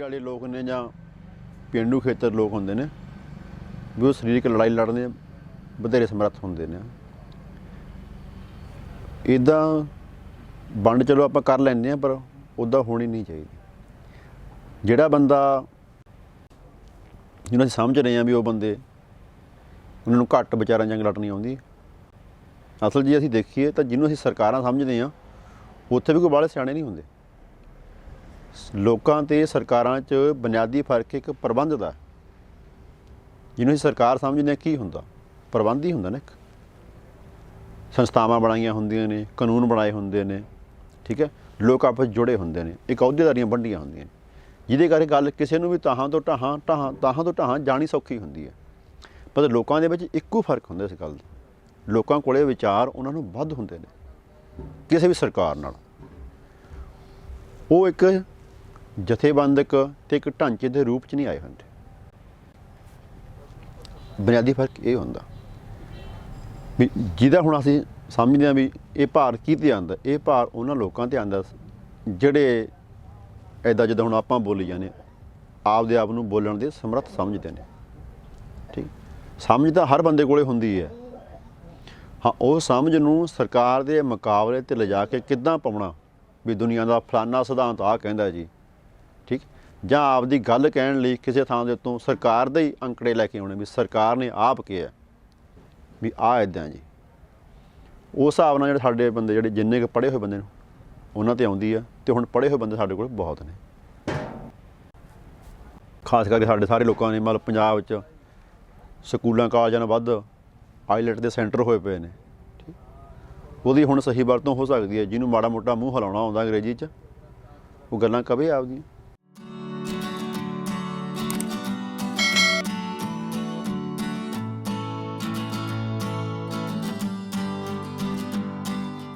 ਵਾਲੇ ਲੋਕ ਨੇ ਜਾਂ ਪੇਂਡੂ ਖੇਤਰ ਲੋਕ ਹੁੰਦੇ ਨੇ, ਵੀ ਉਹ ਸਰੀਰਕ ਲੜਾਈ ਲੜਨ ਦੇ ਬਥੇਰੇ ਸਮਰੱਥ ਹੁੰਦੇ ਨੇ। ਇਦਾਂ ਵੰਡ ਚਲੋ ਆਪਾਂ ਕਰ ਲੈਂਦੇ ਆ, ਪਰ ਉਦਾਂ ਹੋਣੀ ਨਹੀਂ ਚਾਹੀਦੀ। ਜਿਹੜਾ ਬੰਦਾ, ਜਿਹਨਾਂ ਅਸੀਂ ਸਮਝ ਰਹੇ ਹਾਂ ਵੀ ਉਹ ਬੰਦੇ, ਉਹਨਾਂ ਨੂੰ ਘੱਟ ਵਿਚਾਰਾਂ ਜੰਗ ਲੜਨੀ ਆਉਂਦੀ। ਅਸਲ ਜੀ ਅਸੀਂ ਦੇਖੀਏ ਤਾਂ ਜਿਹਨੂੰ ਅਸੀਂ ਸਰਕਾਰਾਂ ਸਮਝਦੇ ਹਾਂ ਉੱਥੇ ਵੀ ਕੋਈ ਬਾਹਲੇ ਸਿਆਣੇ ਨਹੀਂ ਹੁੰਦੇ। ਲੋਕਾਂ ਤੇ ਸਰਕਾਰਾਂ 'ਚ ਬੁਨਿਆਦੀ ਫ਼ਰਕ ਇੱਕ ਪ੍ਰਬੰਧ ਦਾ ਜਿਹਨੂੰ ਅਸੀਂ ਸਰਕਾਰ ਸਮਝਦੇ ਹਾਂ, ਕੀ ਹੁੰਦਾ? ਪ੍ਰਬੰਧ ਹੀ ਹੁੰਦਾ ਨਾ ਇੱਕ। ਸੰਸਥਾਵਾਂ ਬਣਾਈਆਂ ਹੁੰਦੀਆਂ ਨੇ, ਕਾਨੂੰਨ ਬਣਾਏ ਹੁੰਦੇ ਨੇ, ਠੀਕ ਹੈ? ਲੋਕ ਆਪਸ ਜੁੜੇ ਹੁੰਦੇ ਨੇ, ਇੱਕ ਅਹੁਦੇਦਾਰੀਆਂ ਵੰਡੀਆਂ ਹੁੰਦੀਆਂ ਨੇ। ਜਿਹਦੇ ਕਰਕੇ ਗੱਲ ਕਿਸੇ ਨੂੰ ਵੀ ਤਾਹਾਂ ਤੋਂ ਢਾਹਾਂ ਢਾਹਾਂ ਤਾਹਾਂ ਤੋਂ ਢਾਹਾਂ ਜਾਣੀ ਸੌਖੀ ਹੁੰਦੀ ਹੈ। ਪਰ ਲੋਕਾਂ ਦੇ ਵਿੱਚ ਇੱਕੋ ਫ਼ਰਕ ਹੁੰਦਾ ਇਸ ਗੱਲ ਦਾ। ਲੋਕਾਂ ਕੋਲੇ ਵਿਚਾਰ ਉਹਨਾਂ ਨੂੰ ਵੱਧ ਹੁੰਦੇ ਨੇ। ਕਿਸੇ ਵੀ ਸਰਕਾਰ ਨਾਲ। ਉਹ ਇੱਕ ਜਥੇਬੰਦਕ ਤੇ ਇੱਕ ਢਾਂਚੇ ਦੇ ਰੂਪ 'ਚ ਨਹੀਂ ਆਏ ਹੁੰਦੇ। ਬੁਨਿਆਦੀ ਫ਼ਰਕ ਇਹ ਹੁੰਦਾ ਵੀ ਜਿਹਦਾ ਹੁਣ ਅਸੀਂ ਸਮਝਦੇ ਹਾਂ ਵੀ ਇਹ ਭਾਰ ਕਿਤੇ ਆਂਦਾ ਇਹ ਭਾਰ ਉਹਨਾਂ ਲੋਕਾਂ ਤੇ ਆਂਦਾ ਜਿਹੜੇ ਐਦਾਂ ਜਿੱਦਾਂ ਹੁਣ ਆਪਾਂ ਬੋਲੀ ਜਾਂਦੇ ਆਪਦੇ ਆਪ ਨੂੰ ਬੋਲਣ ਦੇ ਸਮਰੱਥ ਸਮਝਦੇ ਨੇ। ਠੀਕ? ਸਮਝ ਤਾਂ ਹਰ ਬੰਦੇ ਕੋਲੇ ਹੁੰਦੀ ਹੈ। ਹਾਂ, ਉਹ ਸਮਝ ਨੂੰ ਸਰਕਾਰ ਦੇ ਮੁਕਾਬਲੇ ਤੇ ਲਿਜਾ ਕੇ ਕਿੱਦਾਂ ਪਾਉਣਾ ਵੀ ਦੁਨੀਆ ਦਾ ਫਲਾਨਾ ਸਿਧਾਂਤ ਆ ਕਹਿੰਦਾ ਜੀ ਠੀਕ? ਜਾਂ ਆਪਦੀ ਗੱਲ ਕਹਿਣ ਲਈ ਕਿਸੇ ਥਾਂ ਦੇ ਉੱਤੋਂ ਸਰਕਾਰ ਦੇ ਹੀ ਅੰਕੜੇ ਲੈ ਕੇ ਆਉਣੇ ਵੀ ਸਰਕਾਰ ਨੇ ਆਪ ਕਿਹਾ ਵੀ ਆ ਇਦਾਂ ਜੀ। ਉਸ ਹਿਸਾਬ ਨਾਲ ਜਿਹੜੇ ਸਾਡੇ ਬੰਦੇ ਜਿਹੜੇ ਜਿੰਨੇ ਕੁ ਪੜ੍ਹੇ ਹੋਏ ਬੰਦੇ ਨੇ, ਉਹਨਾਂ ਤੇ ਆਉਂਦੀ ਆ ਤੇ ਹੁਣ ਪੜ੍ਹੇ ਹੋਏ ਬੰਦੇ ਸਾਡੇ ਕੋਲ ਬਹੁਤ ਨੇ। ਖਾਸ ਕਰਕੇ ਸਾਡੇ ਸਾਰੇ ਲੋਕਾਂ ਨੇ ਮਤਲਬ ਪੰਜਾਬ 'ਚ ਸਕੂਲਾਂ, ਕਾਲਜਾਂ ਨਾਲ ਵੱਧ ਆਈਲੈਟ ਦੇ ਸੈਂਟਰ ਹੋਏ ਪਏ ਨੇ, ਠੀਕ? ਉਹਦੀ ਹੁਣ ਸਹੀ ਵਰਤੋਂ ਹੋ ਸਕਦੀ ਹੈ, ਜਿਹਨੂੰ ਮਾੜਾ ਮੋਟਾ ਮੂੰਹ ਹਿਲਾਉਣਾ ਆਉਂਦਾ ਅੰਗਰੇਜ਼ੀ 'ਚ, ਉਹ ਗੱਲਾਂ ਕਵੇ ਆਪਦੀਆਂ